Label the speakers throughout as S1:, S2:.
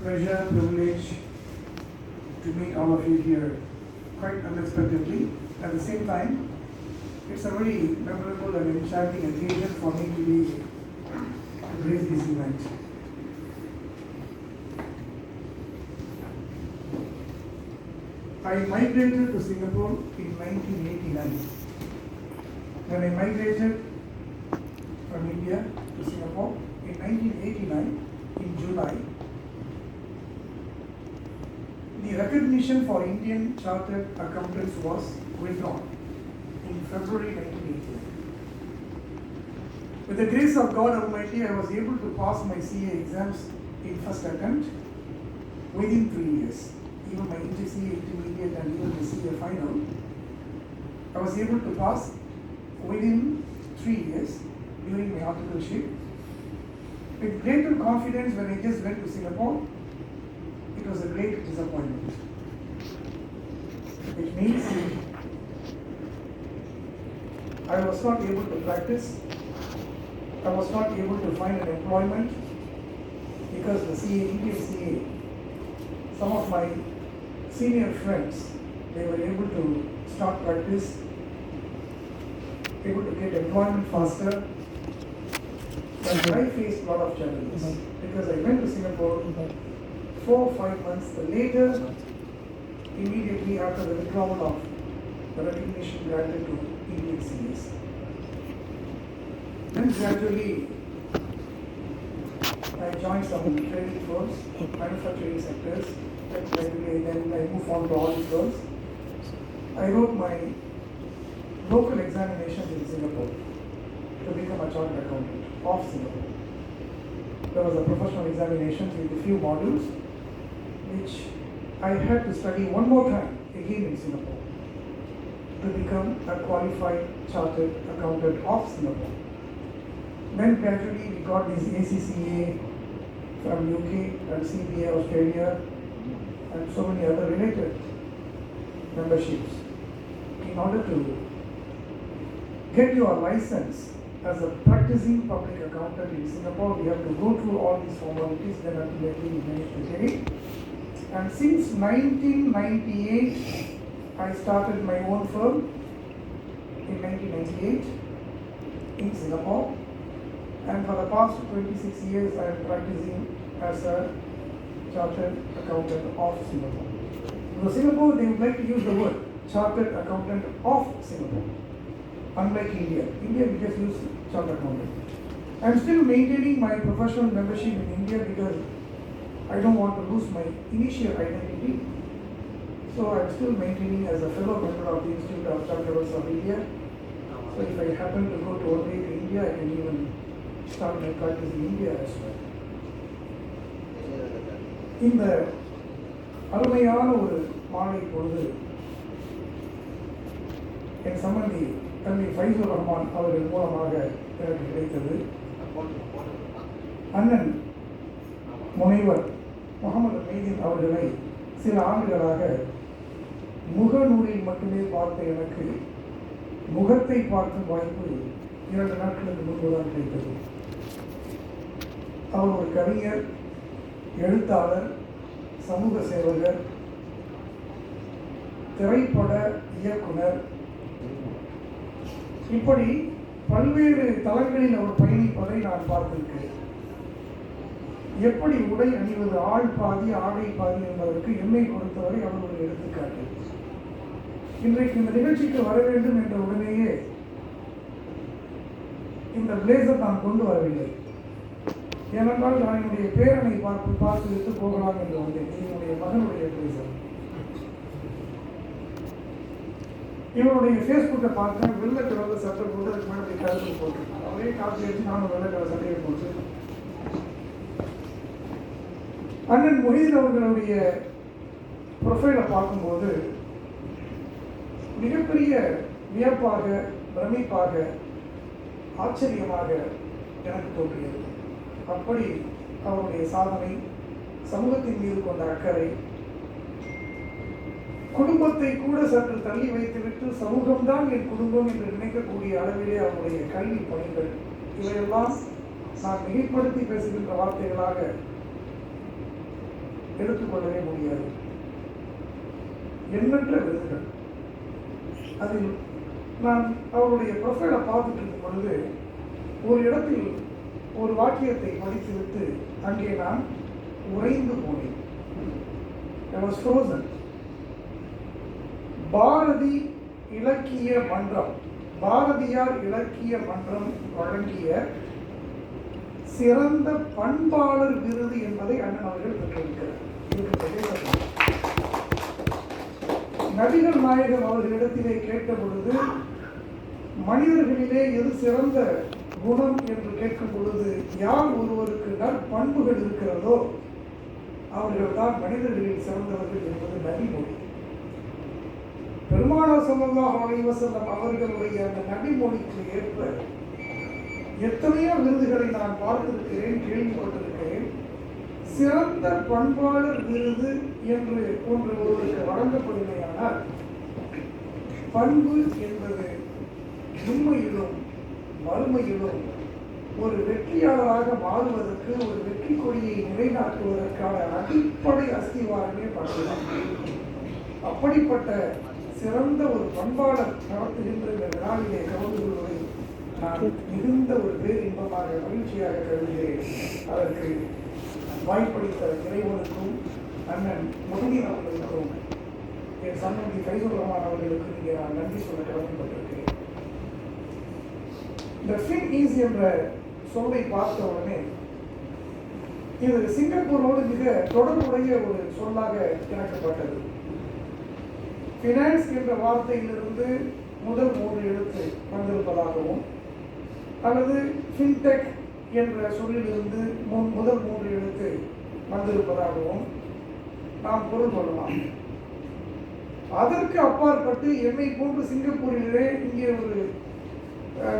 S1: pleasure, privilege to meet all of you here quite unexpectedly. At the same time, it's a very memorable and enchanting occasion for me to be to grace this event. I migrated to Singapore in 1989. When I migrated from India to Singapore in 1989, in July, the recognition for Indian Chartered Accountants was withdrawn in February 1989. With the grace of God Almighty, I was able to pass my CA exams in first attempt within three years. Even my interCA intermediate and even the CA final, I was able to pass within three years during my articleship. With greater confidence when I just went to Singapore, was a great disappointment. It means I was not able to practice, I was not able to find an employment because the CA, Indian CA, some of my senior friends, they were able to start practice, able to get employment faster. But I faced a lot of challenges mm-hmm. because I went to Singapore mm-hmm. Four or five months later, immediately after the withdrawal of the recognition granted to Indian CAs. Then gradually, I joined some training firms, manufacturing sectors. Gradually, then I moved on to audit firms. I wrote my local examinations in Singapore to become a chartered accountant of Singapore. There was a professional examination with a few modules, which I had to study one more time again in Singapore to become a qualified chartered accountant of Singapore. Then gradually we got this ACCA from UK and CBA Australia and so many other related memberships. In order to get your license as a practicing public accountant in Singapore, we have to go through all these formalities, then ultimately we managed to get it. And since 1998, I started my own firm in 1998 in Singapore. And for the past 26 years, I am practicing as a chartered accountant of Singapore. In Singapore, they would like to use the word chartered accountant of Singapore. Unlike India, India we just use chartered accountant. I am still maintaining my professional membership in India because I don't want to lose my initial identity. So I'm still maintaining as a fellow member of the Institute of Chartered of India. So if I happen to go to one day to India, I can even start my practice in India as well. இந்த அருமையான ஒரு மாலை பொழுது என் சம்பந்தி தம்பி ஃபைசூர் ரஹ்மான் அவர்கள் மூலமாக எனக்கு கிடைத்தது அண்ணன் முனைவர் முகமது மெய்தீன் அவர்களை சில ஆண்டுகளாக முகநூலில் மட்டுமே பார்த்த எனக்கு முகத்தை பார்க்கும் வாய்ப்பு இரண்டு நாட்களுக்கு முன்புதான் கிடைத்தது. அவர் ஒரு கவிஞர் எழுத்தாளர் சமூக சேவகர் திரைப்பட இயக்குனர். இப்படி பல்வேறு தளங்களில் அவர் பயணிப்பதை நான் பார்த்திருக்கிறேன். எப்படி உடை அணிவது ஆள் பாதி ஆடை பாதி என்பதற்கு என்னை பொறுத்தவரை அவர் ஒரு எடுத்துக்காட்டு. இன்றைக்கு இந்த நிகழ்ச்சிக்கு வர வேண்டும் என்ற உடனேயே இந்த பிளேசர் நான் கொண்டு வரவில்லை. ஏனென்றால் நான் என்னுடைய பேரனை பார்த்து பார்த்து விட்டு போகலாம் என்று வந்தேன். என்னுடைய மகனுடைய பிளேசர் இவனுடைய ஃபேஸ்புக்கை பார்த்தேன். வெள்ளை கலர் சட்டை போட்டு அதுக்கு மேலே கருத்து போட்டிருக்கான். அவரே காப்பி எடுத்து நானும் வெள்ளை கலர் சட்டையை போட்டு அண்ணன் மொஹீன் அவர்களுடைய ப்ரொஃபைலை பார்க்கும்போது மிகப்பெரிய வியப்பாக பிரமிப்பாக ஆச்சரியமாக எனக்கு தோன்றியது. அப்படி அவருடைய சாதனை சமூகத்தின் மீது கொண்ட அக்கறை குடும்பத்தை கூட சற்று தள்ளி வைத்துவிட்டு சமூகம்தான் என் குடும்பம் என்று நினைக்கக்கூடிய அளவிலே அவருடைய கல்வி பணிகள் இவையெல்லாம் நான் மிகைப்படுத்தி பேசுகின்ற வார்த்தைகளாக எடுத்துக்கொள்ளவே முடியாது. எண்ணற்ற விருதுகள் அதில் நான் அவருடைய ப்ரொஃபைலை பார்த்துட்டு இருக்கும் பொழுது ஒரு இடத்தில் ஒரு வாக்கியத்தை படித்துவிட்டு அங்கே நான் உறைந்து போனேன். I பாரதி இலக்கிய மன்றம். பாரதியார் இலக்கிய மன்றம் வழங்கிய சிறந்த பண்பாளர் விருது என்பதை அண்ணன் அவர்கள் பெற்றிருக்கிறார். நபிகள் நாயகம் அவர்களிடத்திலே கேட்ட பொழுது மனிதர்களிலே எது சிறந்த குணம்? என்று கேட்கும் பொழுது யார் ஒருவருக்கு நற்பண்புகள் இருக்கிறதோ அவர்கள் தான் மனிதர்களில் சிறந்தவர்கள் என்பது நபிமொழி பெருமானா ஸல்லல்லாஹு அலைஹி அவர்களுடைய அந்த நபிமொழிக்கு ஏற்ப எத்தனையோ விருதுகளை நான் பார்த்திருக்கிறேன் கேள்விப்பட்டிருக்கிறேன். சிறந்த பண்பாளர் விருது என்று ஒன்று ஒருவருக்கு வழங்கப்படுமையானால் பண்பு என்பது உண்மையிலும் மறுமையிலும் ஒரு வெற்றியாளராக மாறுவதற்கு ஒரு வெற்றி கொடியை நிலைநாட்டுவதற்கான அடிப்படை அஸ்திவாரமே பண்புதான் அப்படிப்பட்ட சிறந்த ஒரு பண்பாளர் நடத்துகின்ற இந்த விழாவிலே கலந்து கொள்வதை நான் மிகுந்த ஒரு பேரின்பமாக மகிழ்ச்சியாக கருதுகிறேன். அதற்கு வாய்ப்பளித்த இறைவனுக்கும் அண்ணன் முருகன் அவர்களுக்கும் என் சன்னதி கைதுல் ரஹ்மான் அவர்களுக்கு இங்கே நான் நன்றி சொல்ல கடமைப்பட்டிருக்கிறேன் இந்த ஃபின் ஈஸ் என்ற சொல்லை பார்த்த உடனே இது சிங்கப்பூரோடு மிக தொடர்புடைய ஒரு சொல்லாக இணைக்கப்பட்டது ஃபினான்ஸ் என்ற வார்த்தையிலிருந்து முதல் மூன்று எழுத்து வந்திருப்பதாகவும் அல்லது ஃபின்டெக் என்ற சொல்லிலிருந்து முன் முதல் மூன்று எழுத்து வந்திருப்பதாகவும் நாம் பொருள் கொள்ளலாம். அதற்கு அப்பாற்பட்டு என்னை போன்று சிங்கப்பூரிலே இங்கே ஒரு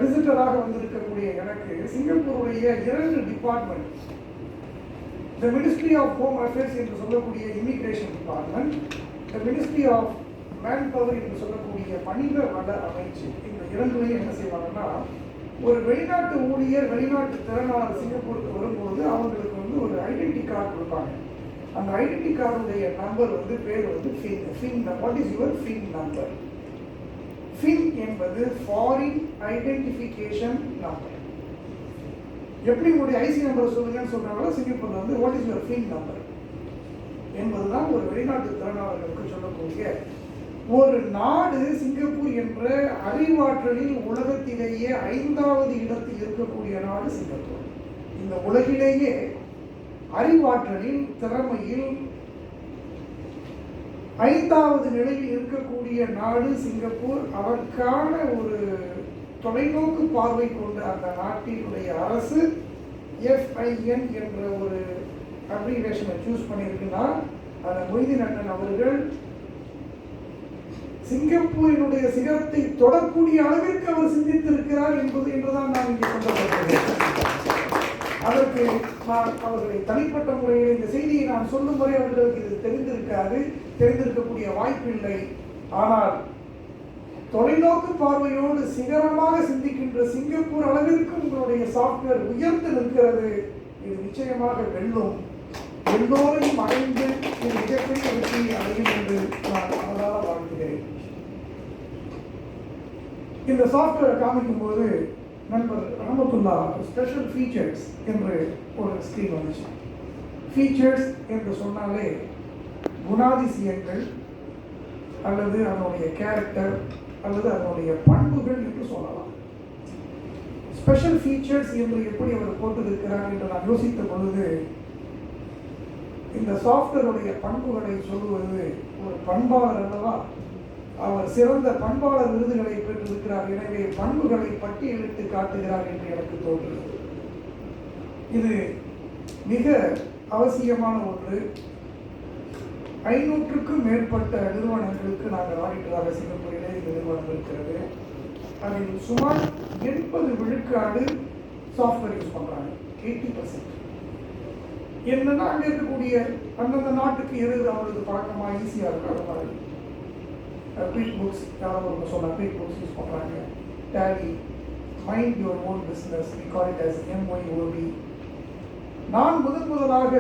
S1: விசிட்டராக வந்திருக்கக்கூடிய எனக்கு சிங்கப்பூருடைய இரண்டு department the ministry of home affairs என்று சொல்லக்கூடிய immigration department the ministry of manpower என்று சொல்லக்கூடிய மனித வள அமைச்சு. இந்த இரண்டுலையும் என்ன செய்வாங்கன்னா ஒரு வெளிநாட்டு ஊழியர் வெளிநாட்டு திறனாளர் சிங்கப்பூருக்கு வரும்போது அவங்களுக்கு வந்து ஒரு ஐடென்டி கார்டு கொடுப்பாங்க. அந்த ஐடென்டி கார்டுடைய நம்பர் வந்து பேர் வந்து FIN FIN what is your FIN number FIN என்பது ஃபாரின் ஐடென்டிஃபிகேஷன் நம்பர் எப்படி உங்களுடைய ஐசி நம்பர் சொல்லுங்கன்னு சொல்கிறாங்களோ சிங்கப்பூர் வந்து what is your FIN number என்பதுதான் ஒரு வெளிநாட்டு திறனாளர்களுக்கு சொல்லக்கூடிய ஒரு நாடு சிங்கப்பூர் என்ற அறிவாற்றலில் உலகத்திலேயே ஐந்தாவது இடத்தில் இருக்கக்கூடிய நாடு சிங்கப்பூர். இந்த உலகிலேயே அறிவாற்றலில் திறமையில் ஐந்தாவது நிலையில் இருக்கக்கூடிய நாடு சிங்கப்பூர். அதற்கான ஒரு தொலைநோக்கு பார்வை கொண்ட அந்த நாட்டினுடைய அரசு எஃப்ஐஎன் என்ற ஒரு அப்ரிவேஷனை சூஸ் பண்ணியிருக்குன்னா அந்த மொய்தீன் அண்ணன் அவர்கள் சிங்கப்பூரினுடைய சிகரத்தை தொடக்கூடிய அளவிற்கு அவர் சிந்தித்திருக்கிறார் என்பது என்றுதான் நான் இங்கே சொல்லப்படுகிறேன் அதற்கு நான் அவர்களை தனிப்பட்ட முறையில் இந்த செய்தியை நான் சொல்லும் வரை அவர்களுக்கு இது தெரிந்திருக்காது தெரிந்திருக்கக்கூடிய வாய்ப்பில்லை ஆனால் தொலைநோக்கு பார்வையோடு சிகரமாக சிந்திக்கின்ற சிங்கப்பூர் அளவிற்கு உங்களுடைய சாஃப்ட்வேர் உயர்ந்து நிற்கிறது. இது நிச்சயமாக வெல்லும். எல்லோரையும் அடைந்து இது மிகப்பெரிய வெற்றியை அடையும் என்று நான் இந்த சாஃப்ட்வேரை காமிக்கும் போது நண்பர் ரஹமத்துல்லா ஸ்பெஷல் ஃபீச்சர்ஸ் என்று ஒரு ஸ்க்ரீன் வந்துச்சு. ஃபீச்சர்ஸ் என்று சொன்னாலே குணாதிசயங்கள் அல்லது அதனுடைய கேரக்டர் அல்லது அதனுடைய பண்புகள் என்று சொல்லலாம். ஸ்பெஷல் ஃபீச்சர்ஸ் என்று எப்படி அவர் போட்டிருக்கிறார் என்று நான் யோசித்த பொழுது இந்த சாஃப்ட்வேருடைய பண்புகளை சொல்லுவது ஒரு பண்பாளர் அல்லவா? அவர் சிறந்த பண்பாளர் விருதுகளை பெற்றிருக்கிறார். எனவே பண்புகளை பட்டியலிட்டு காட்டுகிறார் என்று எனக்கு தோன்றுகிறது. இது மிக அவசியமான ஒன்று. ஐநூற்றுக்கும் மேற்பட்ட நிறுவனங்களுக்கு நாங்கள் ஆடிட்டராக சிங்கப்பூரிலே இந்த நிறுவனம் இருக்கிறது. அதில் சுமார் எண்பது விழுக்காடு சாஃப்ட்வேர் யூஸ் பண்ணுறாங்க எயிட்டி பர்சன்ட் என்னன்னா அங்கே இருக்கக்கூடிய அந்தந்த நாட்டுக்கு எது அவரது பழக்கமாக ஈஸியாக இருக்கிற மாதிரி குயிக் புக்ஸ் யாரோ ஒரு சொன்னால் குயிக் புக்ஸ் யூஸ் பண்ணுறாங்க daily mind your own business we call it as MYOD நான் முதன் முதலாக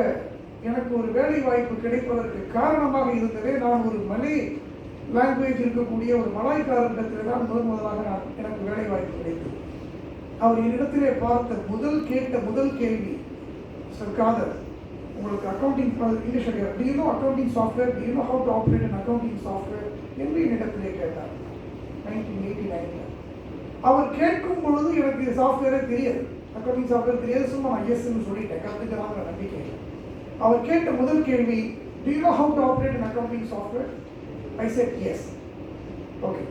S1: எனக்கு ஒரு வேலை வாய்ப்பு கிடைப்பதற்கு காரணமாக இருந்ததே நான் ஒரு மலை லாங்குவேஜ் இருக்கக்கூடிய ஒரு மலாய்க்காரரிடத்தில் தான் முதன் முதலாக நான் எனக்கு வேலை வாய்ப்பு கிடைத்தது. அவர் என்னிடத்திலே பார்த்த முதல் கேட்ட முதல் கேள்வி சார் காதர் உங்களுக்கு அக்கௌண்டிங் இங்கிலீஷ் கிடையாது accounting software do you know how accounting software என்று என்னிடத்திலே கேட்டார். நைன்டீன் எயிட்டி நைனில் அவர் கேட்கும் பொழுது எனக்கு சாஃப்ட்வேரே தெரியாது. அக்கௌண்டிங் சாஃப்ட்வேர் தெரியாது. சும்மா நான் சொல்லிட்டேன். கற்றுக்கலாங்கிற நம்பிக்கை அவர் கேட்ட முதல் கேள்வி do you how how to operate an accounting software? I said okay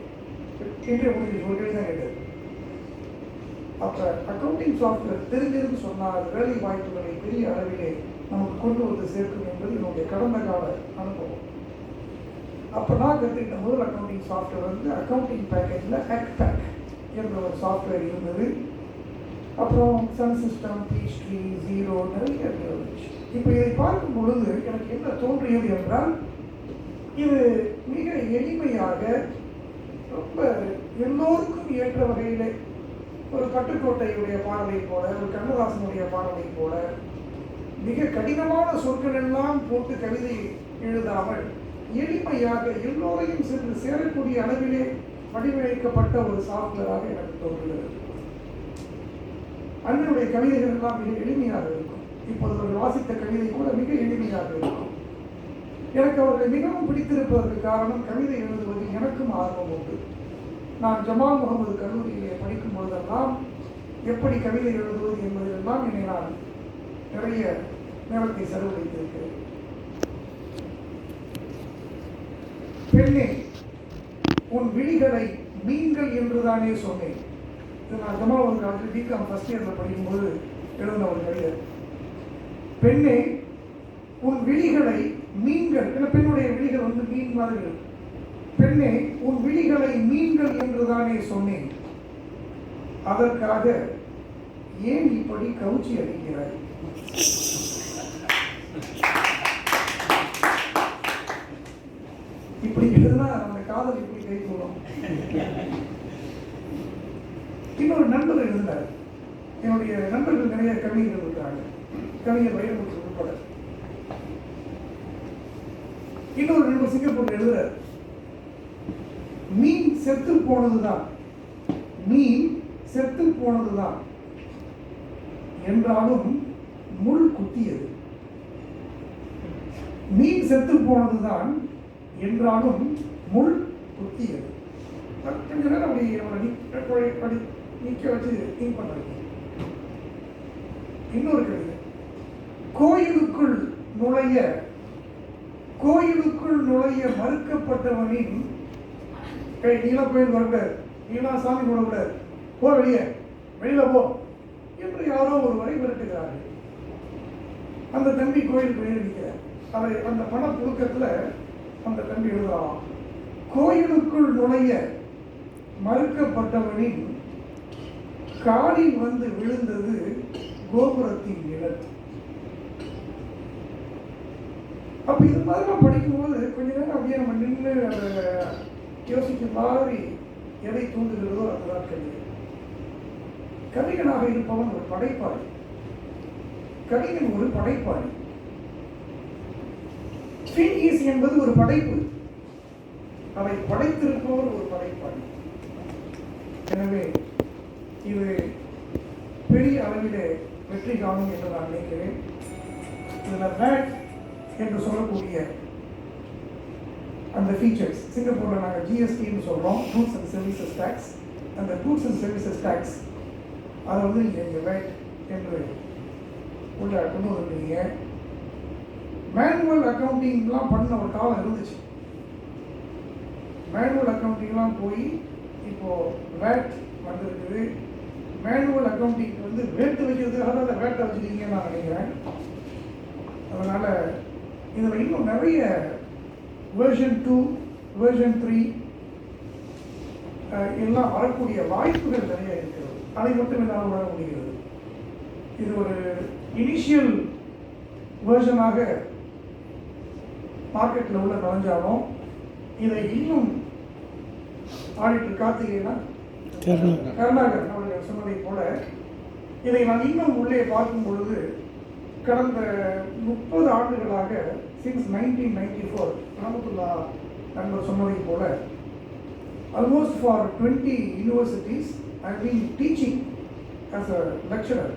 S1: இன்றைய முடிஞ்சு ஒரு கேள்வி தான் கேட்டது. அப்போ அக்கௌண்டிங் சாஃப்ட்வேர் தெரிஞ்சிருந்து சொன்னால் வேலை வாய்ப்புகளை பெரிய அளவிலே நமக்கு கொண்டு வந்து சேர்க்கும் என்பது என்னுடைய கடந்த கால அனுபவம். அப்போ நான் கற்றுக்கிட்ட முதல் அக்கௌண்டிங் சாஃப்ட்வேர் வந்து அக்கௌண்டிங் பேக்கேஜில் ஹேக் பேக் என்ற ஒரு சாஃப்ட்வேர் இருந்தது. அப்புறம் சன் சிஸ்டம் பீஸ்ட்ரி ஜீரோ நிறைய இருந்துச்சு இப்போ இதை பார்க்கும் பொழுது எனக்கு என்ன தோன்றியது என்றால் இது மிக எளிமையாக ரொம்ப எல்லோருக்கும் ஏற்ற வகையில் ஒரு பட்டுக்கோட்டையுடைய பாடலை போல ஒரு கண்ணதாசனுடைய பாடலை போல மிக கடினமான சொற்கள் எல்லாம் போட்டு கவிதை எழுதாமல் எளிமையாக எல்லோரையும் சென்று சேரக்கூடிய அளவிலே வடிவமைக்கப்பட்ட ஒரு சாஃப்ட்வேராக எனக்கு தோன்றுகிறது. அண்ணனுடைய கவிதைகள் எல்லாம் மிக எளிமையாக இருக்கும். இப்போது அவர்கள் வாசித்த கவிதை கூட மிக எளிமையாக இருக்கும். எனக்கு அவர்களை மிகவும் பிடித்திருப்பதற்கு காரணம் கவிதை எழுதுவது எனக்கும் ஆர்வம் உண்டு. நான் ஜமால் முகமது கல்லூரியிலே படிக்கும் போதெல்லாம் எப்படி கவிதை எழுதுவது என்பதெல்லாம் என்னை நான் நிறைய நேரத்தை செலவழித்திருக்கிறேன். பெண்ணே உன் விழிகளை மீன்கள் என்றுதானே சொன்னேன். இது நான் ஒரு காலத்தில் பிகாம் ஃபர்ஸ்ட் இயரில் படிக்கும்போது எழுதின ஒரு கவிதை பெண்ணே உன் விழிகளை மீன்கள் ஏன்னா பெண்ணுடைய விழிகள் வந்து மீன் மாதிரி. பெண்ணே உன் விழிகளை மீன்கள் என்றுதானே சொன்னேன். அதற்காக ஏன் இப்படி கவுச்சி அடிக்கிறாய்? இப்படி இருந்ததுன்னா நம்ம காதல் இப்படி கை கூடும். இன்னொரு நண்பர் இருந்தார். என்னுடைய நண்பர்கள் நிறைய கவிஞர்கள் இருக்காங்க கவிஞர் வைரமுத்து உட்பட. இன்னொரு நண்பர் சிங்கப்பூர் எழுதுறார். மீன் செத்து போனதுதான். மீன் செத்து போனதுதான். என்றாலும் முள் குத்தியது. மீன் செத்து போனதுதான் என்றாலும் முள் குத்தியது. கொஞ்ச நேரம் அப்படி நம்மளை படி நீக்க வச்சு திங்க் பண்ணுறது. இன்னொரு கவிதை கோயிலுக்குள் நுழைய கோயிலுக்குள் நுழைய மறுக்கப்பட்டவனின் கை நீலா கோயில் வரக்கூடாது நீலா சாமி கும்பிடக்கூடாது போ வெளியே. வெளியில போ என்று யாரோ ஒருவரை மிரட்டுகிறார்கள் அந்த தம்பி கோயிலுக்கு வெளியே நிற்கிறார். அவர் அந்த பண புழுக்கத்தில் அந்த கண்டு எழுதலாம் கோயிலுக்குள் நுழைய மறுக்கப்பட்டவனின் காலில் வந்து விழுந்தது கோபுரத்தின் நிழல். அப்ப இது மாதிரிலாம் படிக்கும்போது கொஞ்ச நேரம் அப்படியே நம்ம நின்று அதை யோசிக்க மாதிரி எதை தூண்டுகிறதோ அதுதான் கவிதை கவிஞனாக இருப்பவன் ஒரு படைப்பாளி. கவிஞன் ஒரு படைப்பாளி. ஸ்பீகீஸ் என்பது ஒரு படைப்பு. அதை படைத்திருப்பவர் ஒரு படைப்பாளி. எனவே இது பெரிய அளவிலே வெற்றி காணும் என்று நான் நினைக்கிறேன். இதில் பேட் என்று சொல்லக்கூடிய அந்த ஃபீச்சர்ஸ் சிங்கப்பூரில் நாங்கள் ஜிஎஸ்டின்னு சொல்கிறோம் கூட்ஸ் அண்ட் சர்வீசஸ் டேக்ஸ் அந்த கூட்ஸ் அண்ட் சர்வீசஸ் டேக்ஸ் அதை வந்து நீங்கள் இங்கே வேட் என்று உள்ள கொண்டு வந்துருக்கீங்க. மேனுவல் அக்கௌண்டிங்லாம் பண்ண ஒரு காலம் இருந்துச்சு. மேனுவல் அக்கௌண்டிங்லாம் போய் இப்போது வேட் வந்திருக்குது. மேனுவல் அக்கௌண்டிங் வந்து வேட்டு வைக்கிறதுக்காக தான் அந்த வேட்டை வச்சுருக்கீங்கன்னு நான் நினைக்கிறேன். அதனால் இதில் இன்னும் நிறைய வேர்ஷன் டூ வேர்ஷன் த்ரீ எல்லாம் வரக்கூடிய வாய்ப்புகள் நிறைய இருக்கிறது. அதை மட்டும் என்னால் உணர முடிகிறது. இது ஒரு இனிஷியல் வேர்ஷனாக மார்க்கெட்டில் உள்ள நுழைஞ்சாலும் இதை இன்னும் ஆடிட்டர் கார்த்திகேயனா? கருணாகரன். அவர்கள் சொன்னதை போல இதை நான் இன்னும் உள்ளே பார்க்கும் பொழுது கடந்த முப்பது ஆண்டுகளாக since nineteen ninety four Rahmatullah நண்பர் சொன்னதை போல almost for twenty universities I been teaching as a lecturer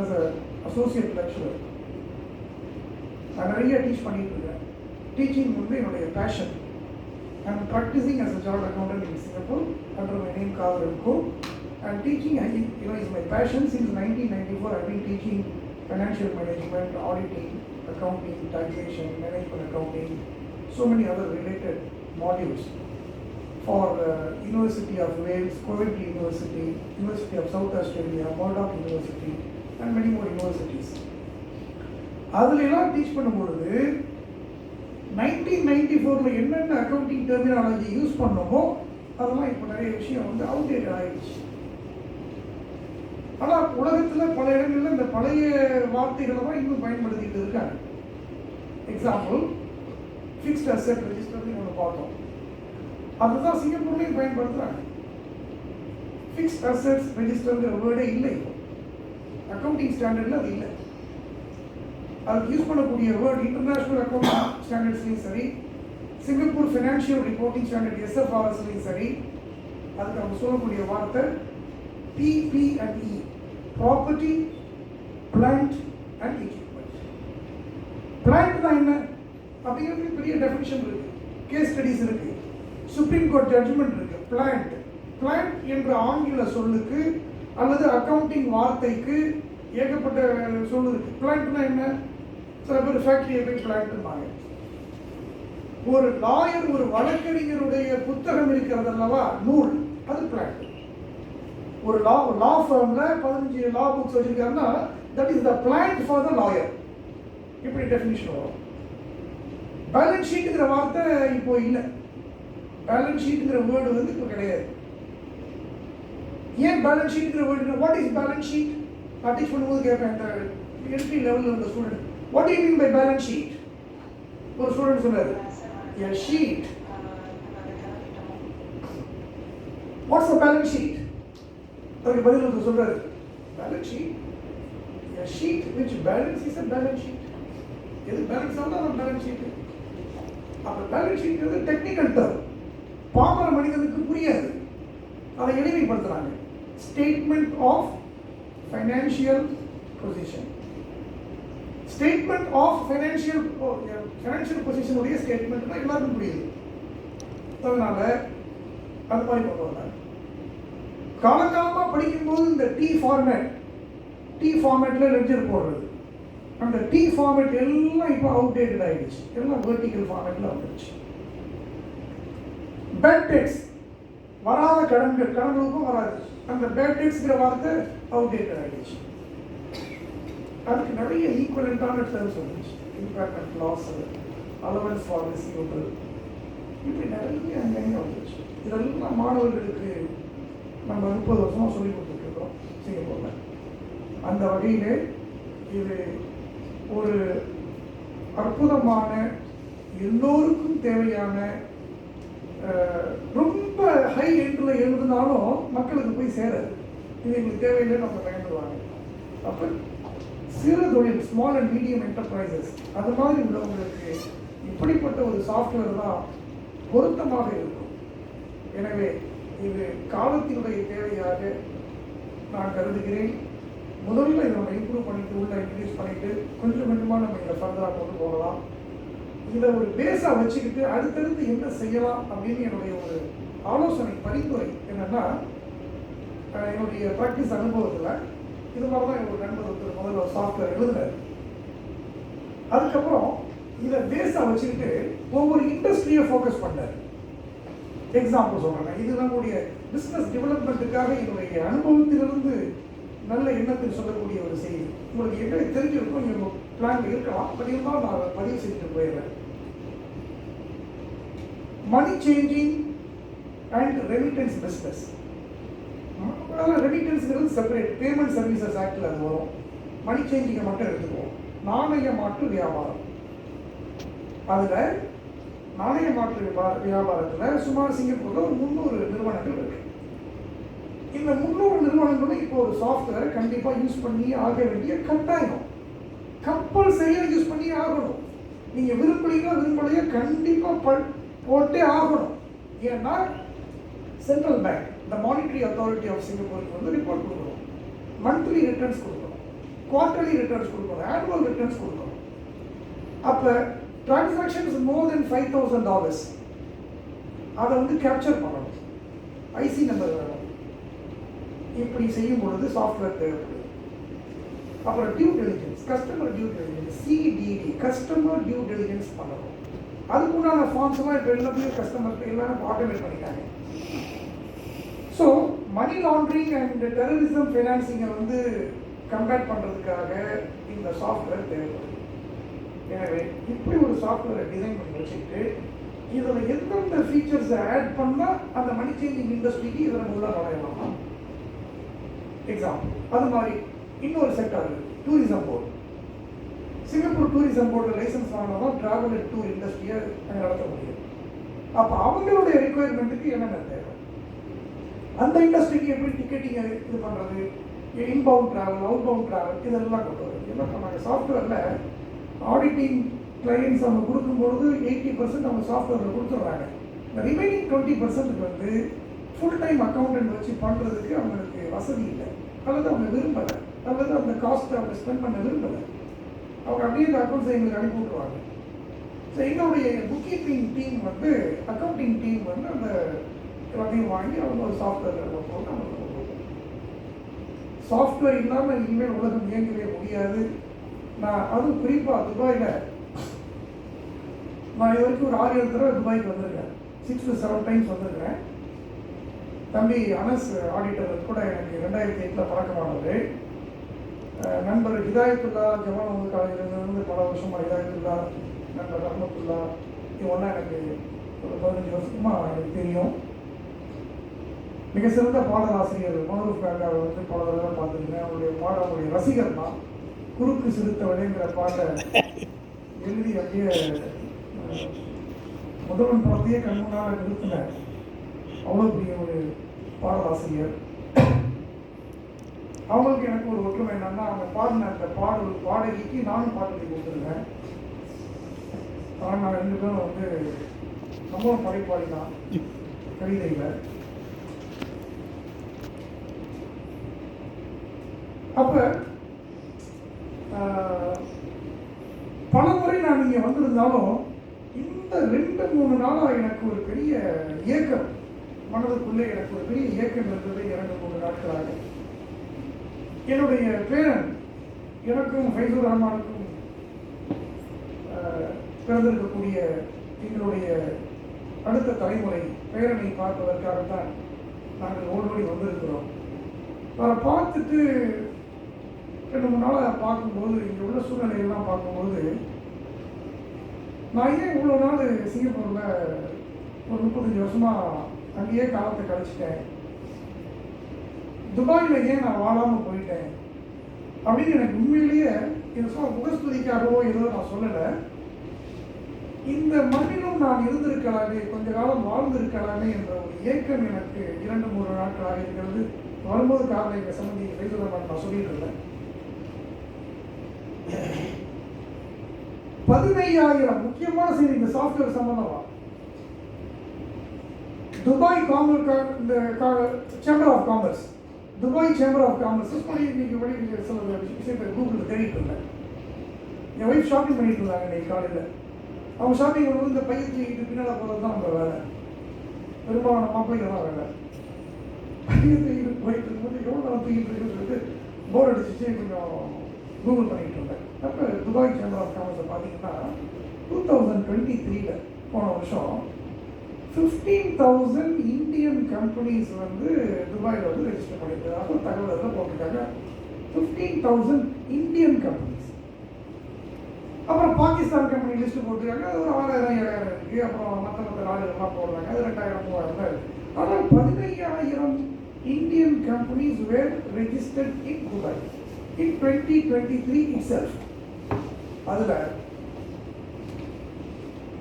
S1: as a associate lecturer நான் நிறைய டீச் பண்ணிட்டு டீச்சிங் வந்து என்னுடைய passion I'm practising as a chartered accountant in Singapore under my name Kavalan co and teaching I you know is my passion since nineteen ninety four I been teaching financial management auditing accounting taxation management accounting so many other related modules for uh, University of Wales, university University, University of South Australia, Murdoch University and many more universities. அதிலெல்லாம் teach பண்ணும்பொழுது nineteen ninety ஃபோரில் என்னென்ன accounting terminology use பண்ணோமோ அதெல்லாம் இப்போ நிறைய விஷயம் வந்து outdated ஆகிடுச்சு ஆனால் உலகத்தில் பல இடங்களில் இந்த பழைய வார்த்தைகளை தான் இன்னும் பயன்படுத்திட்டு இருக்காங்க. எக்ஸாம்பிள் ஃபிக்ஸ்ட் அசெட் ரெஜிஸ்டர்னு நம்ம பார்த்தோம். அதுதான் சிங்கப்பூர்லேயும் பயன்படுத்துகிறாங்க ஃபிக்ஸ்ட் அசெட்ஸ் ரெஜிஸ்டர்ங்கிற வேர்டே இல்லை. அக்கௌண்டிங் ஸ்டாண்டர்டில் அது இல்லை. அதுக்கு யூஸ் பண்ணக்கூடிய வேர்ட் இன்டர்நேஷ்னல் அக்கௌண்ட் ஸ்டாண்டர்ட்ஸ்லையும் சரி சிங்கப்பூர் ஃபினான்ஷியல் ரிப்போர்ட்டிங் ஸ்டாண்டர்ட் எஸ்எஃப்ஆர்எஸ்லையும் சரி அதுக்கு அவங்க சொல்லக்கூடிய வார்த்தை PP and E property plant and equipment plant தான் என்ன? அப்படிங்கிறது பெரிய டெஃபினிஷன் இருக்குது கேஸ் ஸ்டடிஸ் இருக்கு. சுப்ரீம் கோர்ட் ஜட்ஜ்மெண்ட் இருக்கு. பிளான்ட் பிளான்ட் என்ற ஆங்கில சொல்லுக்கு அல்லது அக்கவுண்டிங் வார்த்தைக்கு ஏகப்பட்ட சொல்லு இருக்கு பிளான்ட்னா என்ன? சில பேர் ஃபேக்ட்ரியை போய் பிளான்ட்னாங்க ஒரு லாயர் ஒரு வழக்கறிஞருடைய புத்தகம் இருக்கிறது அல்லவா? நூல். அது பிளான்ட் ஒரு லா லா ஃபார்மில் பதினஞ்சு law books வச்சிருக்காருன்னா that is the plan for the lawyer இப்படி டெஃபினிஷன் வரும். பேலன்ஸ் ஷீட்டுங்கிற வார்த்தை இப்போ இல்லை. பேலன்ஸ் ஷீட்டுங்கிற வேர்டு வந்து இப்போ கிடையாது. ஏன் balance ஷீட்டுங்கிற word what is balance sheet நான் பண்ணும்போது கேட்பேன் இந்த என்ட்ரி லெவலில் இருந்த student what you mean by balance sheet ஒரு ஸ்டூடெண்ட் சொன்னார் a sheet what's a balance sheet அதுக்கு பதில் வந்து சொல்றாரு. Balance sheet a sheet which balance is a balance sheet எது பேலன்ஸ் ஆகும் அது பேலன்ஸ் ஷீட் அப்போ பேலன்ஸ் ஷீட் டெக்னிக்கல் டர்ம் பாமர மனிதனுக்கு புரியாது. அதை எளிமைப்படுத்துகிறாங்க statement of financial position statement of financial financial பொசிஷனுடைய ஸ்டேட்மெண்ட்னா எல்லாருக்கும் புரியுது. அதனால அந்த மாதிரி கொண்டு வந்தாங்க காலங்காலமாக படிக்கும்போது இந்த டி ஃபார்மேட் டி ஃபார்மேட்டில் லெட்ஜர் போடுறது. அந்த டி ஃபார்மேட் எல்லாம் இப்போ அவுடேட்டட் ஆகிடுச்சு எல்லாம் வெர்டிக்கல் ஃபார்மேட்டில் வந்துடுச்சு பேட் டெக்ஸ் வராத கடன்கள் கடன்களுக்கும் வராது. அந்த பேட் டெக்ஸ்ங்கிற வார்த்தை அவுடேட்டட் ஆகிடுச்சு அதுக்கு நிறைய ஈக்குவலண்டான டேர்ம்ஸ் வந்துச்சு impact loss allowance for receivable இப்படி நிறைய அங்கங்கே வந்துச்சு. இதெல்லாம் மாணவர்களுக்கு நம்ம முப்பது வருஷமாக சொல்லி கொடுத்துட்ருக்கோம் சிங்கப்பூரில். அந்த வகையில் இது ஒரு அற்புதமான எல்லோருக்கும் தேவையான ரொம்ப ஹை எண்டில் எழுதினாலும் மக்களுக்கு போய் சேராது. இது எங்களுக்கு தேவையில்லை நம்ம பயந்துருவாங்க. அப்போ சிறு தொழில் ஸ்மால் அண்ட் மீடியம் என்டர்பிரைசஸ் அது மாதிரி உள்ளவங்களுக்கு இப்படிப்பட்ட ஒரு சாஃப்ட்வேர் தான் பொருத்தமாக இருக்கும். எனவே இது காலத்தினுடைய தேவையாக நான் கருதுகிறேன். முதல்ல இதை நம்ம இம்ப்ரூவ் பண்ணிட்டு உள்ள இன்க்ரீஸ் பண்ணிட்டு கொஞ்சம் கொஞ்சமாக நம்ம இதை ஃபர்தராக கொண்டு போகலாம். இதை ஒரு பேஸாக வச்சுக்கிட்டு அடுத்தடுத்து என்ன செய்யலாம் அப்படின்னு என்னுடைய ஒரு ஆலோசனை பரிந்துரை என்னென்னா என்னுடைய ப்ராக்டிஸ் அனுபவத்தில் இது மாதிரி தான் எங்கள் நண்பர் ஒருத்தர் முதல்ல ஒரு சாஃப்ட்வேர் எழுதுறாரு அதுக்கப்புறம் இதை பேஸாக வச்சுக்கிட்டு ஒவ்வொரு இண்டஸ்ட்ரியை ஃபோக்கஸ் பண்ணார். எக்ஸாம்பிள் சொல்கிறாங்க இது நம்முடைய பிஸ்னஸ் டெவலப்மெண்ட்டுக்காக என்னுடைய அனுபவத்திலிருந்து நல்ல எண்ணத்தில் சொல்லக்கூடிய ஒரு செய்தி. உங்களுக்கு என்ன தெரிஞ்சிருக்கும் நீங்கள் பிளான் இருக்கலாம். பட் இருந்தாலும் நான் அதை பதிவு செஞ்சுட்டு போயிடுறேன். Money changing and remittance business அதனால் ரெமிட்டன்ஸுங்கிறது செப்பரேட் பேமெண்ட் சர்வீசஸ் ஆக்டில் அது வரும். மணி சேஞ்சிங்கை மட்டும் எடுத்துக்குவோம். நாணய மாற்று வியாபாரம். அதில் நாணய மாற்று வியாபாரத்தில் சுமார் சிங்கப்பூரில் ஒரு முந்நூறு நிறுவனங்கள் இருக்கு. இந்த முந்நூறு நிறுவனங்களும் இப்போ ஒரு சாஃப்ட்வேரை கண்டிப்பாக யூஸ் பண்ணி ஆக வேண்டிய கட்டாயம். கம்பல்சரியாக யூஸ் பண்ணி ஆகணும். நீங்கள் விரும்பலையோ விரும்பலையோ கண்டிப்பாக ப போட்டே ஆகணும். ஏன்னா சென்ட்ரல் பேங்க் இந்த மானிட்டரி அத்தாரிட்டி ஆஃப் சிங்கப்பூருக்கு வந்து ரிப்போர்ட் கொடுக்கணும். மந்த்லி ரிட்டர்ன்ஸ் கொடுக்கணும். குவார்டர்லி ரிட்டர்ன்ஸ் கொடுக்கணும். ஆனுவல் ரிட்டர்ன்ஸ் கொடுக்கணும். அப்போ transactions more than five thousand dollars அதை வந்து கேப்சர் பண்ணணும். ஐசி நம்பர் வேணும். இப்படி செய்யும் பொழுது சாஃப்ட்வேர் தேவைப்படுது அப்புறம் due diligence customer due diligence CDD customer due diligence பண்ணணும். அதுக்குண்டான ஃபார்ம்ஸ் எல்லாம் இப்போ எல்லாத்தையும் கஸ்டமருக்கு எல்லாரும் ஆட்டோமேட் பண்ணிட்டாங்க. So money laundering and terrorism ஃபைனான்சிங்கை வந்து கம்பேர் பண்ணுறதுக்காக இந்த சாஃப்ட்வேர் தேவைப்படுது எனவே இப்படி ஒரு சாஃப்ட்வேரை டிசைன் பண்ணி வச்சுக்கிட்டு இதில் எந்தெந்த ஃபீச்சர்ஸை ஆட் பண்ணால் அந்த மணி சேஞ்சிங் இண்டஸ்ட்ரிக்கு இதில் நம்ம உள்ள நுழையலாம் எக்ஸாம்பிள் அது மாதிரி இன்னொரு sector tourism board Singapore tourism board licence வாங்கினாதான் travel and tour இண்டஸ்ட்ரியை நடத்த முடியும். அப்போ அவங்களுடைய ரெக்குயர்மெண்ட்டுக்கு என்னென்ன தேவை? அந்த இண்டஸ்ட்ரிக்கு எப்படி டிக்கெட்டிங் இது பண்ணுறது inbound travel outbound travel இதெல்லாம் கொண்டு வரும் என்ன பண்ணாங்க? சாஃப்ட்வேரில் ஆடிட்டிங் கிளைண்ட்ஸ் நம்ம கொடுக்கும்பொழுது எயிட்டி பர்சன்ட் அவங்க சாஃப்ட்வேரில் கொடுத்துட்றாங்க. இந்த ரிமைனிங் டுவெண்ட்டி பர்சன்ட்டுக்கு வந்து ஃபுல் டைம் அக்கௌண்டன்ட் வச்சு பண்ணுறதுக்கு அவங்களுக்கு வசதி இல்லை. அல்லது அவங்க விரும்பலை. அல்லது அந்த காஸ்ட்டை அவங்க ஸ்பெண்ட் பண்ண விரும்பலை. அவங்க அப்படியே இந்த அக்கௌண்ட்ஸை எங்களுக்கு அனுப்பி விட்ருவாங்க ஸோ எங்களுடைய புக் கீப்பிங் டீம் வந்து அக்கௌண்டிங் டீம் வந்து அந்த எல்லாத்தையும் வாங்கி அவங்க ஒரு சாஃப்ட்வேர் போட்டு அவங்க சாஃப்ட்வேர் இல்லாமல் இனிமேல் உலகம் இயங்கவே முடியாது. நான் அதுவும் குறிப்பாக துபாயில் நான் இது வரைக்கும் ஒரு ஆறு ஏழு தடவை துபாய்க்கு வந்திருக்கேன். சிக்ஸ் டு செவன் டைம்ஸ் வந்திருக்கிறேன் தம்பி அனஸ் ஆடிட்டர் கூட எனக்கு ரெண்டாயிரத்தி எட்டில் பழக்கமானது. நண்பர் ஹிதாயத்துல்லா ஜவான் வந்து காலேஜிலிருந்து பல வருஷமாக ஹிதாயத்துல்லா நண்பர் ரஹமத்துல்லா இது ஒன்றா எனக்கு ஒரு பதினஞ்சு வருஷமாக எனக்கு தெரியும். மிக சிறந்த பாடலாசிரியர் மனோரூப் பேண்டாவை வந்து பல தடவை பார்த்துருக்கேன் அவருடைய பாட அவருடைய ரசிகர் தான். குறுக்கு சிறுத்தவனேங்கிற பாட்டை எழுதி அப்படியே முதல்வன் படத்தையே கண் முன்னால் நிறுத்தின அவ்வளோ பெரிய ஒரு பாடலாசிரியர். அவங்களுக்கு எனக்கு ஒரு ஒற்றுமை என்னன்னா அவங்க பாடின அந்த பாடல் பாடகிக்கு நானும் பாட்டு கொடுத்துருக்கேன். ஆனால் நான் ரெண்டு பேரும் வந்து நம்மளும் படைப்பாளி தான். கவிதையில். அப்போ பல முறை நான் இங்கே வந்திருந்தாலும் இந்த ரெண்டு மூணு நாளாக எனக்கு ஒரு பெரிய இயக்கம் மனதுக்குள்ளே எனக்கு ஒரு பெரிய இயக்கம் இருந்தது இரண்டு மூணு நாட்களாக. என்னுடைய பேரன் எனக்கும் ஃபைசூர் ரஹ்மானுக்கும் பிறந்திருக்கக்கூடிய எங்களுடைய அடுத்த தலைமுறை பேரனை பார்ப்பதற்காகத்தான் நாங்கள் ஓடோடி வந்திருக்கிறோம். அவரை பார்த்துட்டு ரெண்டு மூணு நாளாக பார்க்கும்போது இங்கே உள்ள சூழ்நிலையெல்லாம் பார்க்கும்போது நான் ஏன் இவ்வளோ நாள் சிங்கப்பூரில் ஒரு முப்பத்தஞ்சு வருஷமாக அங்கேயே காலத்தை கழிச்சிட்டேன்? துபாயில் ஏன் நான் வாழாமல் போயிட்டேன்? அப்படின்னு எனக்கு உண்மையிலேயே இதை சும்மா முகஸ்துதிக்காகவோ ஏதோ நான் சொல்லலை. இந்த மண்ணிலும் நான் இருந்திருக்கலாமே கொஞ்ச காலம் வாழ்ந்திருக்கலாமே என்ற ஒரு ஏக்கம் எனக்கு இரண்டு மூன்று நாட்களாக இருக்கிறது. வரும்போது காரணம் எங்கள் சம்பந்தி வைத்துள்ளமான நான் சொல்லிட்டு இருந்தேன். பதினையாயிரம் முக்கியமான செய்தி இந்த சாஃப்ட்வேர் சம்பந்தமா? துபாய் காமர் இந்த chamber of commerce Dubai chamber of commerce இன்னைக்கு வழி சில விஷயத்தை கூகுளில் தேடிட்டு இருந்தேன். என் ஒய்ஃப் ஷாப்பிங் பண்ணிட்டு இருந்தாங்க இன்னைக்கு காலையில். அவங்க ஷாப்பிங் வந்து இந்த பையன் தூக்கிட்டு பின்னால் போகிறது தான் நம்ம வேலை. பெரும்பாலான மாப்பிள்ளைங்க தான் வேலை. பையன் தூக்கிட்டு போயிட்டு இருக்கும்போது எவ்வளோ நேரம் தூக்கிட்டு இருக்குன்னு சொல்லிட்டு போர் அடிச்சிச்சு கொஞ்சம் கூகுள் பண்ணிட்டு இருந்தேன். அப்புறம் துபாய் சேம்பர் ஆஃப் காமர்ஸை பார்த்தீங்கன்னா டூ தௌசண்ட் டுவெண்ட்டி த்ரீல போன வருஷம் ஃபிஃப்டீன் தௌசண்ட் இந்தியன் கம்பெனிஸ் வந்து துபாயில் வந்து ரெஜிஸ்டர் பண்ணியிருக்காங்க. தகவல் எல்லாம் போட்டிருக்காங்க. ஃபிஃப்டீன் தௌசண்ட் இந்தியன் கம்பெனிஸ் அப்புறம் பாகிஸ்தான் கம்பெனி லிஸ்ட் போட்டிருக்காங்க. அது ஒரு ஆறாயிரம் ஏழாயிரம் இருக்குது அப்புறம் மற்ற மற்ற நாடுகள்லாம் போடுறாங்க. அது ரெண்டாயிரம் மூவாயிரம் தான் இருக்குது ஆனால் பதினையாயிரம் Indian companies were registered in Dubai in twenty twenty three it's அதில்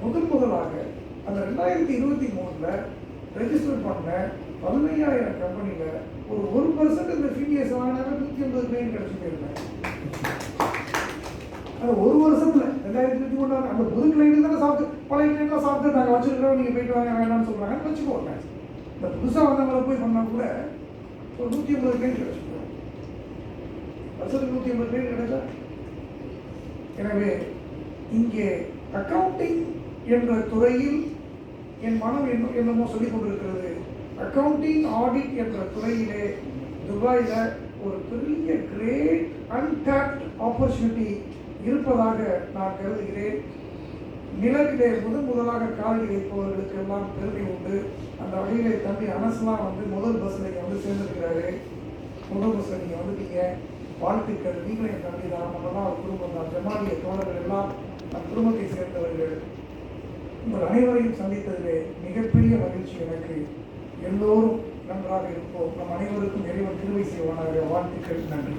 S1: முதன் முதலாக அந்த ரெண்டாயிரத்தி இருபத்தி மூணில் ரெஜிஸ்டர் பண்ண பதினையாயிரம் கம்பெனியில் ஒரு ஒரு பர்சன்ட் இந்த ஃபீனியர்ஸ் வாங்கினாங்க நூற்றி ஐம்பது கிளைம் கிடச்சிட்டு இருந்தேன் ஒரு வருஷத்துல ரெண்டாயிரத்தி இருபத்தி மூணு அந்த புது கிளைண்ட் தானே சாப்பிட்டு பழைய கிளைண்ட்லாம் சாப்பிட்டு நாங்கள் வச்சுருக்கிறோம் நீங்கள் போயிட்டு வாங்க வேணாம்னு சொல்கிறாங்க வச்சுக்கோங்க. இந்த புதுசாக வந்தவங்களை போய் பண்ணால் கூட ஒரு நூற்றி ஐம்பது கிளைண்ட் கிடச்சிருக்கோம் வருஷத்துக்கு நூற்றி ஐம்பது கிளைண்ட் கிடைச்சா எனவே இங்கே அக்கவுண்டிங் என்ற துறையில் என் மனம் என்ன என்னமோ சொல்லிக் கொண்டிருக்கிறது. அக்கவுண்டிங் ஆடிட் என்ற துறையிலே துபாயில் ஒரு பெரிய கிரேட் அன்டாப்ட் ஆப்பர்ச்சுனிட்டி இருப்பதாக நான் கருதுகிறேன். நிலவிலே முதன் முதலாக காலடி வைப்பவர்களுக்கு எல்லாம் பெருமை உண்டு. அந்த வகையிலே தம்பி அனஸ்லாம் வந்து முதல் பஸ்ஸில் நீங்கள் வந்து சேர்ந்துருக்கிறாரு. முதல் பஸ்ஸில் நீங்கள் வந்துட்டீங்க. வாழ்த்துக்கள். நீங்களும் என் தம்பி தான் நம்மளாம் ஒரு குடும்பம் தான். ஜமாலிய தோழர்கள் எல்லாம் நம் குடும்பத்தை சேர்ந்தவர்கள். உங்கள் அனைவரையும் சந்தித்ததிலே மிகப்பெரிய மகிழ்ச்சி எனக்கு. எல்லோரும் நன்றாக இருப்போம். நம் அனைவருக்கும் இறைவன் திருவை செய்வானாக. வாழ்த்துக்கள். நன்றி.